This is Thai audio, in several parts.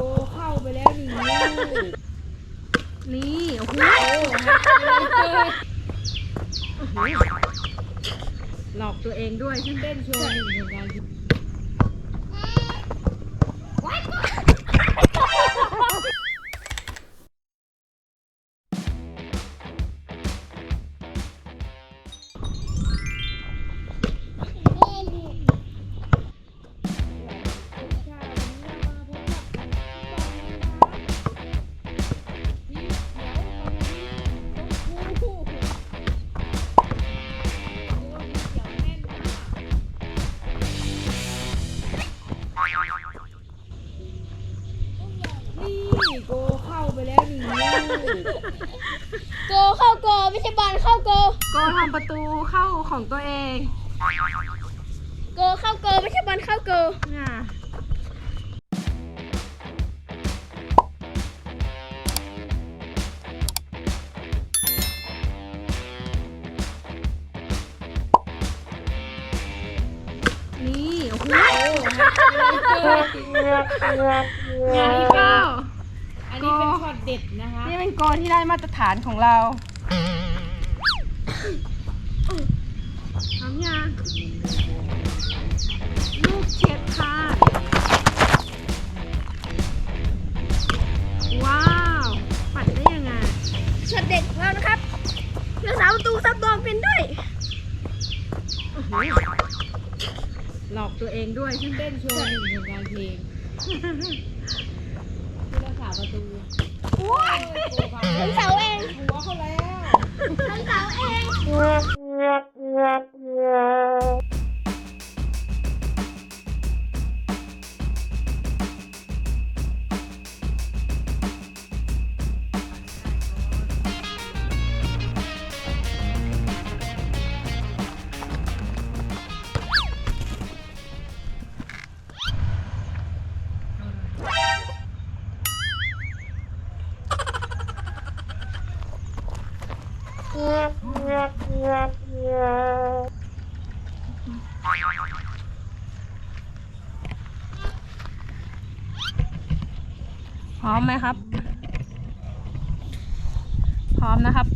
กเข้าไปแล้วหนึ่งลูกนี่โอ้โหโอ้โหหลอกตัวเองด้วยใช่ไหมเต้นโชว์หนึ่งเหมือนกันนี่ แล้วหนึ่งลูกโกเข้าโกไม่ใช่บอลเข้าโกโกทำประตูเข้าของตัวเองโกเข้าโกไม่ใช่บอลเข้าโกเนี่ยนี่ โอ้โหงานที่เก้าอันนี้เป็น ช็อตเด็ดนะคะนี่เป็นโกที่ได้มาตรฐานของเราทำยังลูกเฉียดค่ะ ว้าว ปัดได้ยังไงช็อตเด็ดของเรานะครับรักษาประตูซับบอลเป็นด้วยโอ้โหหลอกตัวเองด้วยใช่ไหมเต้นโชว์หนึ่งเหมือนกันเพลงผู้รักษาประตู ทั้งเสาเอง หัวเขาแล้วทั้งเสาเอง พร้อมไหมครับ พร้อมนะครับ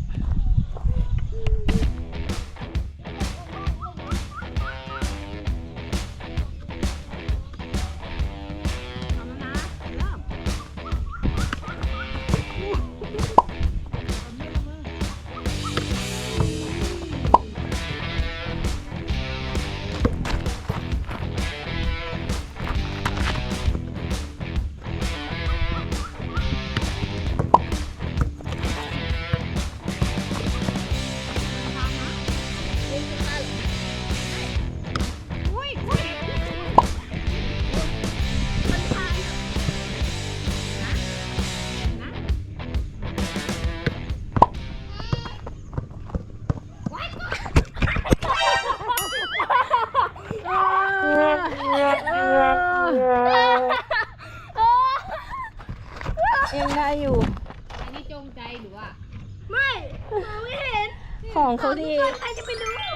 เองได้อยู่ อันนี้จงใจหรือว่า ไม่มองไม่เห็นของเขาดี ใครจะไปรู้